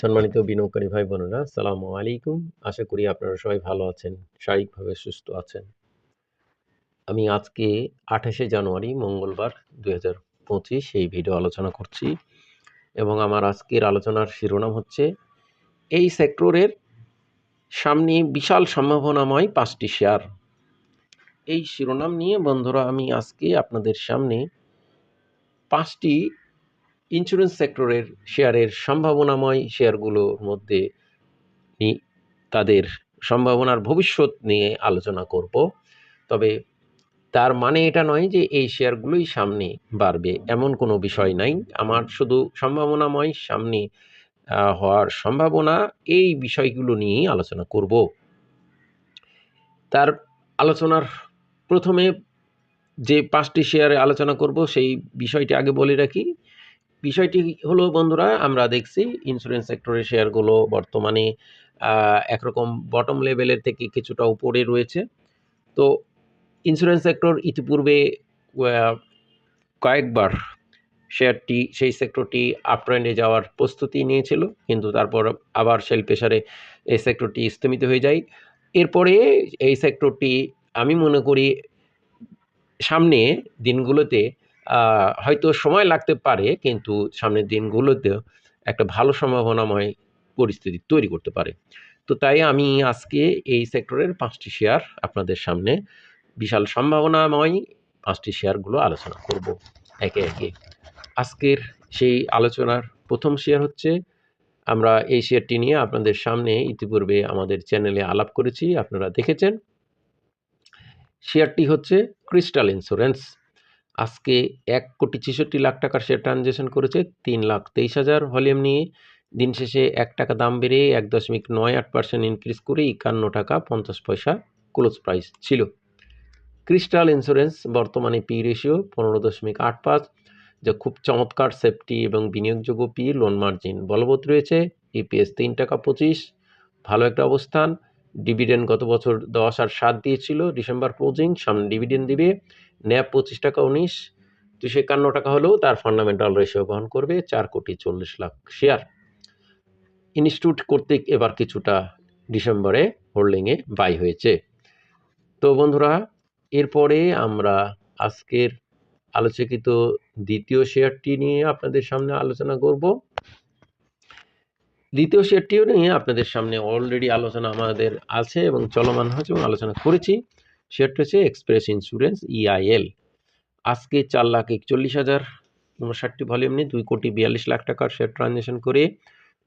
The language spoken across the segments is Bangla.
সম্মানিত বিনিয়োগকারী ভাই বোনেরা সালামু আলাইকুম। আশা করি আপনারা সবাই ভালো আছেন, শারীরিকভাবে সুস্থ আছেন। আমি আজকে আঠাশে জানুয়ারি, মঙ্গলবার দুই হাজার পঁচিশ এই ভিডিও আলোচনা করছি এবং আমার আজকের আলোচনার শিরোনাম হচ্ছে, এই সেক্টরের সামনে বিশাল সম্ভাবনাময় পাঁচটি শেয়ার। এই শিরোনাম নিয়ে বন্ধুরা, আমি আজকে আপনাদের সামনে পাঁচটি ইন্স্যুরেন্স সেক্টরের শেয়ারের সম্ভাবনাময় শেয়ারগুলোর মধ্যে তাদের সম্ভাবনার ভবিষ্যৎ নিয়ে আলোচনা করব। তবে তার মানে এটা নয় যে এই শেয়ারগুলোই সামনে বাড়বে, এমন কোনো বিষয় নাই। আমার শুধু সম্ভাবনাময় সামনে হওয়ার সম্ভাবনা এই বিষয়গুলো নিয়েই আলোচনা করব। তার আলোচনার প্রথমে যে পাঁচটি শেয়ারে আলোচনা করব, সেই বিষয়টি আগে বলে রাখি। বিষয়টি হলো, বন্ধুরা, আমরা দেখছি ইন্স্যুরেন্স সেক্টরের শেয়ারগুলো বর্তমানে একরকম বটম লেভেলের থেকে কিছুটা উপরে রয়েছে। তো ইন্স্যুরেন্স সেক্টর ইতিপূর্বে কয়েকবার শেয়ারটি সেই সেক্টরটি আপট্রেন্ডে যাওয়ার প্রস্তুতি নিয়েছিল, কিন্তু তারপর আবার সেল প্রেশারে এই সেক্টরটি স্থমিত হয়ে যায়। এরপরে এই সেক্টরটি আমি মনে করি, সামনে দিনগুলোতে হয়তো সময় লাগতে পারে, কিন্তু সামনের দিনগুলোতে একটা ভালো সম্ভাবনাময় পরিস্থিতি তৈরি করতে পারে। তো তাই আমি আজকে এই সেক্টরের পাঁচটি শেয়ার আপনাদের সামনে বিশাল সম্ভাবনাময় পাঁচটি শেয়ারগুলো আলোচনা করব। একে একে। আজকের সেই আলোচনার প্রথম শেয়ার হচ্ছে, আমরা এই শেয়ারটি নিয়ে আপনাদের সামনে ইতিপূর্বে আমাদের চ্যানেলে আলাপ করেছি, আপনারা দেখেছেন। শেয়ারটি হচ্ছে ক্রিস্টাল ইন্স্যুরেন্স। আজকে এক কোটি ছেষট্টি লাখ টাকার শেয়ার ট্রানজ্যাকশন করেছে তিন লাখ তেইশ হাজার ভলিউম নিয়ে। দিন শেষে এক টাকা দাম বেড়ে এক দশমিক নয় আট পার্সেন্ট ইনক্রিজ করে একান্ন টাকা পঞ্চাশ পয়সা ক্লোজ প্রাইস ছিল। ক্রিস্টাল ইন্স্যুরেন্স বর্তমানে পি রেশিও পনেরো দশমিক আট পাঁচ, যা খুব চমৎকার সেফটি এবং বিনিয়োগযোগ্য পি লোন মার্জিন বলবৎ রয়েছে। ইপিএস তিন টাকা পঁচিশ, ভালো একটা অবস্থান। ডিভিডেন্ড গত বছর দশ আর সাত দিয়েছিল ডিসেম্বর ক্লোজিং সামনে ডিভিডেন্ড দিবে। ন্যাপ পঁচিশ টাকা উনিশ দুশো একান্ন টাকা হলেও তার ফান্ডামেন্টাল রেশিও বহন করবে চার কোটি চল্লিশ লাখ শেয়ার ইনস্টিটিউট কর্তৃক এবার কিছুটা ডিসেম্বরে হোল্ডিংয়ে বাই হয়েছে। তো বন্ধুরা, এরপরে আমরা আজকের আলোচকিত দ্বিতীয় শেয়ারটি নিয়ে আপনাদের সামনে আলোচনা করব। দ্বিতীয় শেয়ারটিও নিয়ে আপনাদের সামনে অলরেডি আলোচনা আমাদের আছে এবং চলমান হচ্ছে এবং আলোচনা করেছি। শেয়ারটি হচ্ছে এক্সপ্রেস ইন্স্যুরেন্স ইআইএল আজকে চার লাখ একচল্লিশ হাজার, উনষাটটি ভলিউম নিয়ে দুই কোটি বিয়াল্লিশ লাখ টাকার শেয়ার ট্রানজ্যাকশন করে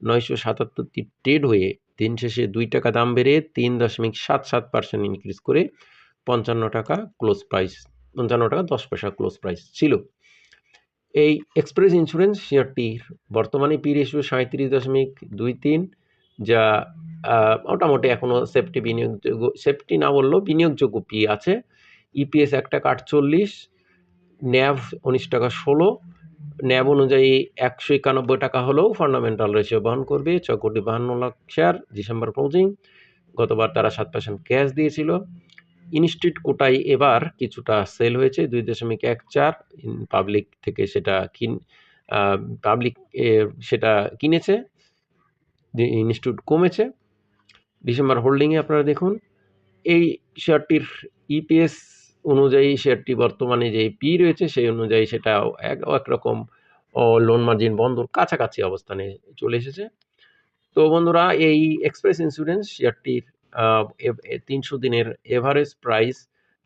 নয়শো সাতাত্তরটি ট্রেড হয়ে দিন শেষে দুই টাকা দাম বেড়ে তিন দশমিক সাত সাত পার্সেন্ট ইনক্রিজ করে পঞ্চান্ন টাকা ক্লোজ প্রাইস পঞ্চান্ন টাকা দশ পয়সা ক্লোজ প্রাইস ছিল। এই এক্সপ্রেস ইন্স্যুরেন্স শেয়ারটির বর্তমানে পি রেশিও সাঁত্রিশ দশমিক দুই তিন যা মোটামুটি এখনও সেফটি বিনিয়োগযোগ্য সেফটি না বললেও বিনিয়োগযোগ্য পি আছে। ইপিএস এক টাকা আটচল্লিশ ন্যাভ উনিশ টাকা ষোলো ন্যাব অনুযায়ী একশো একানব্বই টাকা হলেও ফান্ডামেন্টাল রেশিও বহন করবে, ছ কোটি বাহান্ন লাখ শেয়ার ডিসেম্বর ক্লোজিং গতবার তারা সাত পার্সেন্ট ক্যাশ দিয়েছিল। ইনস্টিটিউট কোটায় এবার কিছুটা সেল হয়েছে, দুই দশমিক এক চার পাবলিক থেকে সেটা কিন পাবলিক সেটা কিনেছে। ইনস্টিটিউট কমেছে। ডিসেম্বর হোল্ডিংয়ে আপনারা দেখুন, এই শেয়ারটির ইপিএস অনুযায়ী শেয়ারটি বর্তমানে যে পি রয়েছে, সেই অনুযায়ী সেটা এক একরকম লোন মার্জিন বন্ধর কাছাকাছি অবস্থানে চলে এসেছে। তো বন্ধুরা, এই এক্সপ্রেস ইন্স্যুরেন্স শেয়ারটির তিনশো দিনের এভারেজ প্রাইস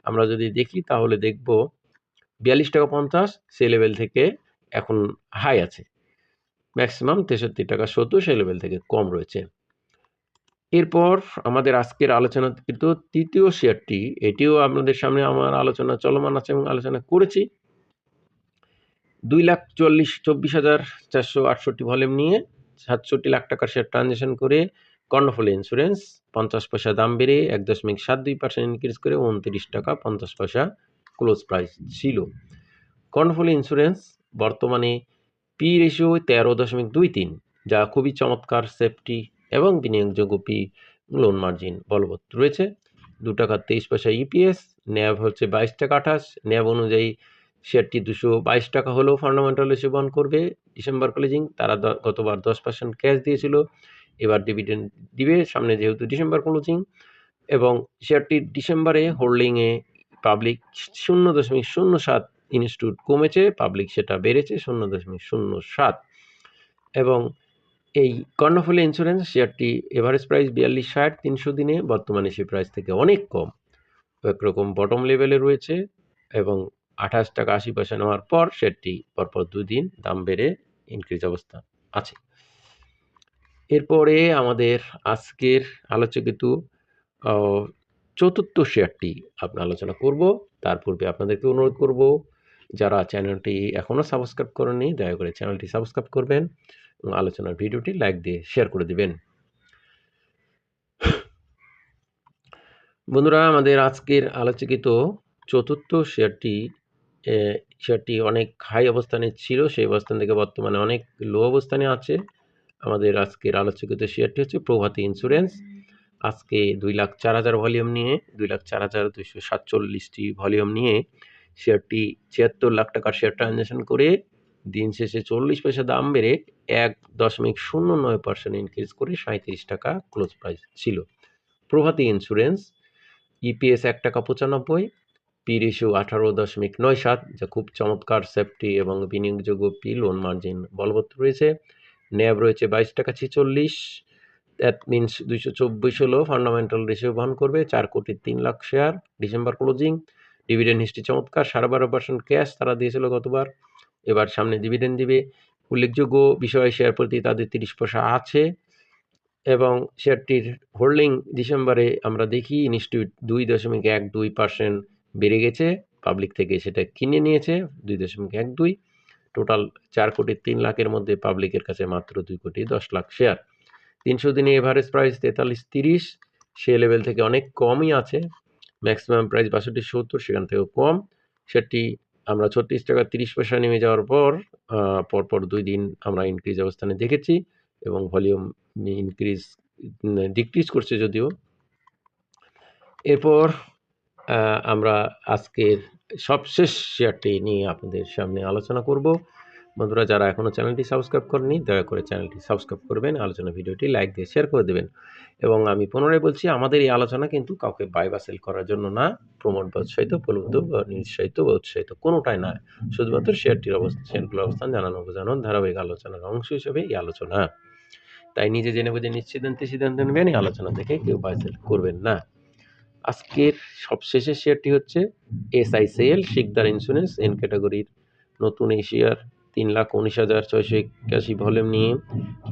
আমরা যদি দেখি, তাহলে দেখব বিয়াল্লিশ টাকা পঞ্চাশ সে লেভেল থেকে এখন হাই আছে। ম্যাক্সিমাম তেষট্টি টাকা সত্তর সেই লেভেল থেকে কম রয়েছে। এরপর আমাদের আজকের আলোচনা কিন্তু তৃতীয় শেয়ারটি, এটিও আপনাদের সামনে আমার আলোচনা চলমান আছে এবং আলোচনা করেছি। দুই লাখ চল্লিশ, চব্বিশ হাজার চারশো আটষট্টি ভলিউম নিয়ে সাতষট্টি লাখ টাকার শেয়ার ট্রানজ্যাকশন করে কর্ণফুল ইন্স্যুরেন্স পঞ্চাশ পয়সা দাম বেড়ে এক দশমিক সাত দুই পার্সেন্ট ইনক্রিজ করে উনত্রিশ টাকা পঞ্চাশ পয়সা ক্লোজ প্রাইস ছিল। কর্ণফুল ইন্স্যুরেন্স বর্তমানে পি রেশিও তেরো দশমিক দুই তিন, যা খুবই চমৎকার সেফটি এবং বিনিয়োগযোগ্য পি লোন মার্জিন বলবৎ রয়েছে। দু টাকা তেইশ পয়সা ইপিএস ন্যাব হচ্ছে বাইশ টাকা আঠাশ ন্যাব অনুযায়ী শেয়ারটি দুশো বাইশ টাকা হলেও ফান্ডামেন্টাল হিসেবে বহন করবে। ডিসেম্বর ক্লোজিং তারা গতবার দশ পার্সেন্ট ক্যাশ দিয়েছিল। এবার ডিভিডেন্ড দিবে, সামনে যেহেতু ডিসেম্বর ক্লোজিং এবং শেয়ারটি ডিসেম্বরে হোল্ডিংয়ে পাবলিক শূন্য দশমিক শূন্য সাত ইনস্টিটিউট কমেছে, পাবলিক সেটা বেড়েছে, শূন্য দশমিক শূন্য সাত। এবং এই কর্ণফুলী ইন্স্যুরেন্স শেয়ারটি এভারেজ প্রাইস বিয়াল্লিশ ষাট, তিনশো দিনে, বর্তমানে সেই প্রাইস থেকে অনেক কম। একরকম বটম লেভেলে রয়েছে এবং আঠাশ টাকা আশি পয়সা নেওয়ার পর শেয়ারটি পরপর দুই দিন দাম বেড়ে ইনক্রিজ অবস্থা আছে। এরপরে আমাদের আজকের আলোচ্য কিন্তু চতুর্থ শেয়ারটি আপনার আলোচনা করব। তার পূর্বে আপনাদেরকে অনুরোধ করব যারা চ্যানেলটি এখনও সাবস্ক্রাইব করেননি, দয়া করে চ্যানেলটি সাবস্ক্রাইব করবেন এবং আলোচনার ভিডিওটি লাইক দিয়ে শেয়ার করে দিবেন। বন্ধুরা, আমাদের আজকের আলোচকিত চতুর্থ শেয়ারটি শেয়ারটি অনেক হাই অবস্থানে ছিল, সেই অবস্থান থেকে বর্তমানে অনেক লো অবস্থানে আছে। আমাদের আজকের আলোচকিত শেয়ারটি হচ্ছে প্রভাতী ইন্স্যুরেন্স আজকে দুই লাখ চার হাজার ভলিউম নিয়ে, দুই লাখ চার হাজার দুইশো সাতচল্লিশটি ভলিউম নিয়ে শেয়ারটি ছিয়াত্তর লাখ টাকার শেয়ার ট্রানজ্যাকশন করে দিন শেষে চল্লিশ পয়সা দাম বেড়ে এক দশমিক শূন্য নয় পার্সেন্ট ইনক্রিজ করে সাঁত্রিশ টাকা ক্লোজ প্রাইস ছিল। প্রভাতী ইন্স্যুরেন্স ইপিএস এক টাকা পঁচানব্বই পি রেশিও আঠারো দশমিক নয় সাত, যা খুব চমৎকার সেফটি এবং বিনিয়োগযোগ্য পি লোন মার্জিন বলবৎ রয়েছে। ন্যাব রয়েছে বাইশ টাকা ছেচল্লিশ দ্যাট মিনস দুইশো চব্বিশ হলো ফান্ডামেন্টাল রেশিও বহন করবে, চার কোটি তিন lakh share December closing dividend history চমৎকার, সাড়ে বারো পার্সেন্ট ক্যাশ তারা দিয়েছিল গতবার। এবার সামনে ডিভিডেন্ড দিবে। উল্লেখযোগ্য বিষয় শেয়ার প্রতি তাদের তিরিশ পয়সা আছে এবং শেয়ারটির হোল্ডিং ডিসেম্বরে আমরা দেখি ইনস্টিটিউট দুই দশমিক এক দুই পার্সেন্ট বেড়ে গেছে। পাবলিক থেকে সেটা কিনে নিয়েছে দুই দশমিক এক দুই। টোটাল চার কোটি তিন লাখের মধ্যে পাবলিকের কাছে মাত্র দুই কোটি দশ লাখ শেয়ার তিনশো দিনে এভারেজ প্রাইস তেতাল্লিশ তিরিশ। সে লেভেল থেকে অনেক কমই আছে। ম্যাক্সিমাম প্রাইস বাষট্টি, সত্তর, সেখান থেকেও কম। সেটি আমরা ছত্রিশ টাকা তিরিশ পয়সা নেমে যাওয়ার পর পরপর দুই দিন আমরা ইনক্রিজ অবস্থানে দেখেছি এবং ভলিউম ইনক্রিজ ডিক্রিজ করছে যদিও। এরপর আমরা আজকের সবশেষ শেয়ারটি নিয়ে আপনাদের সামনে আলোচনা করব। বন্ধুরা, যারা এখনও চ্যানেলটি সাবস্ক্রাইব করেনি দয়া করে চ্যানেলটি সাবস্ক্রাইব করবেন, আলোচনা ভিডিওটি লাইক দিয়ে শেয়ার করে দেবেন। এবং আমি পুনরায় বলছি, আমাদের এই আলোচনা কিন্তু কাউকে বাই বা সেল করার জন্য না প্রমোট বা উৎসাহিত, প্রলুব্ধ বা নিরুৎসাহিত বা উৎসাহিত কোনোটাই না শুধুমাত্র শেয়ারটির অবস্থান শেয়ারগুলোর অবস্থান জানানো, বোঝানো, ধারাবাহিক আলোচনার অংশ হিসেবে এই আলোচনা। তাই নিজে জেনে বুঝে নিশ্চিতান্তে সিদ্ধান্ত নেবেন, এই আলোচনা থেকে কেউ বাই সেল করবেন না। আজকের সবশেষের শেয়ারটি হচ্ছে S I SICL Sikdar insurance N ক্যাটাগরির নতুন এই শেয়ার তিন লাখ উনিশ হাজার ছয়শো একাশি ভলিউম নিয়ে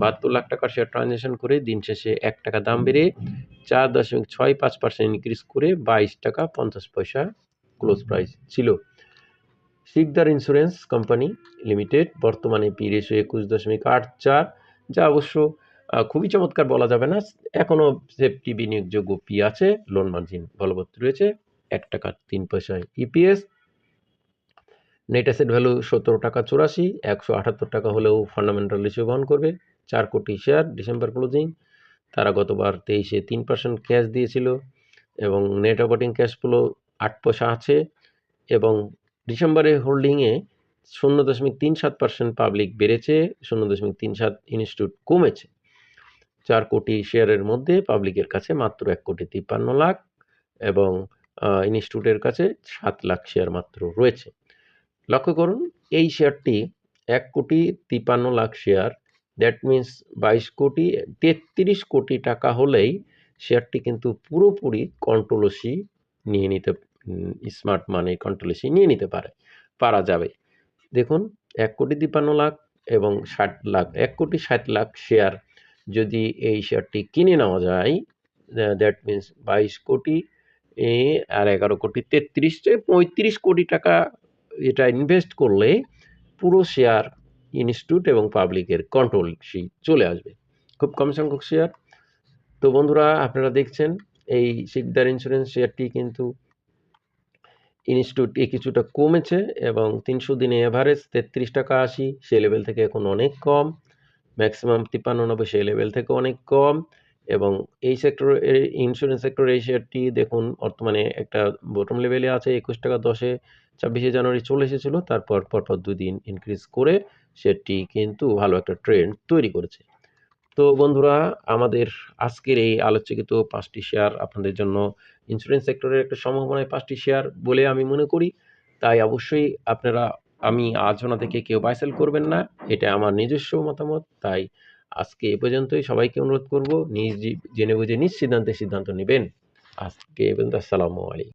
বাহাত্তর লাখ টাকার শেয়ার ট্রানজ্যাকশন করে দিন শেষে এক টাকা দাম বেড়ে চার দশমিক ছয় পাঁচ পার্সেন্ট ইনক্রিজ করে বাইশ টাকা পঞ্চাশ পয়সা ক্লোজ প্রাইস ছিল। সিকদার ইন্স্যুরেন্স কোম্পানি লিমিটেড বর্তমানে পি রেশিও একুশ দশমিক আট চার, যা অবশ্য খুবই চমৎকার বলা যাবে না। এখনও সেফটি বিনিয়োগযোগ্য পি আছে লোন মার্জিন বলবৎ রয়েছে, এক টাকা তিন পয়সায় ইপিএস নেট অ্যাসেট ভ্যালু সতেরো টাকা চুরাশি, একশো আটাত্তর টাকা হলেও ফান্ডামেন্টাল রেশিও বহন করবে। চার কোটি শেয়ার ডিসেম্বর ক্লোজিং তারা গতবার তেইশে তিন পার্সেন্ট ক্যাশ দিয়েছিল এবং নেট অপারেটিং ক্যাশ ফ্লো আট পয়সা আছে এবং ডিসেম্বরে হোল্ডিংয়ে শূন্য দশমিক তিন সাত পার্সেন্ট পাবলিক বেড়েছে, শূন্য দশমিক তিন সাত ইনস্টিটিউট কমেছে। চার কোটি শেয়ারের মধ্যে পাবলিকের কাছে মাত্র এক কোটি তিপ্পান্ন লাখ এবং ইনস্টিটিউটের কাছে সাত লাখ শেয়ার মাত্র রয়েছে। লক্ষ্য করুন, এই শেয়ারটি এক কোটি তিপান্ন লাখ শেয়ার। দ্যাট মিন্স বাইশ কোটি, তেত্রিশ কোটি টাকা হলেই শেয়ারটি কিন্তু পুরোপুরি কন্ট্রোলসি নিয়ে নিতে স্মার্ট মানি কন্ট্রোলসি নিয়ে নিতে পারে, পারা যাবে। দেখুন, এক কোটি তিপান্ন লাখ এবং ষাট লাখ, এক কোটি ষাট লাখ শেয়ার যদি এই শেয়ারটি কিনে নেওয়া যায় দ্যাট মিন্স বাইশ কোটি আর এগারো কোটি তেত্রিশ, পঁয়ত্রিশ কোটি টাকা এটা ইনভেস্ট করলে পুরো শেয়ার ইনস্টিটিউট এবং পাবলিকের কন্ট্রোল সেই চলে আসবে। খুব কম সংখ্যক শেয়ার তো বন্ধুরা, আপনারা দেখছেন, এই শিকদার ইন্স্যুরেন্স শেয়ারটি কিন্তু ইনস্টিটিউটে কিছুটা কমেছে এবং তিনশো দিনে এভারেজ তেত্রিশ টাকা আশি সে লেভেল থেকে এখন অনেক কম। ম্যাক্সিমাম তিপ্পান্ন নব্বই, সেই লেভেল থেকে অনেক কম। এবং এই সেক্টর ইন্স্যুরেন্স সেক্টর এই শেয়ারটি দেখুন, বর্তমানে একটা বটম লেভেলে আছে, একুশ টাকা দশে। ছাব্বিশে জানুয়ারি চলে এসেছিল, তারপর পরপর দুদিন ইনক্রিজ করে সেটি কিন্তু ভালো একটা ট্রেন্ড তৈরি করেছে। তো বন্ধুরা, আমাদের আজকের এই আলোচকিত পাঁচটি শেয়ার আপনাদের জন্য ইন্স্যুরেন্স সেক্টরের একটা সম্ভাবনায় পাঁচটি শেয়ার বলে আমি মনে করি। তাই অবশ্যই আপনারা, আমি আলোচনা থেকে কেউ বাইসেল করবেন না, এটা আমার নিজস্ব মতামত। তাই আজকে এ পর্যন্তই, সবাইকে অনুরোধ করব, নিজ জেনে বুঝে নিজ সিদ্ধান্তে সিদ্ধান্ত নেবেন। আজকে এ পর্যন্ত, আসসালামু আলাইকুম।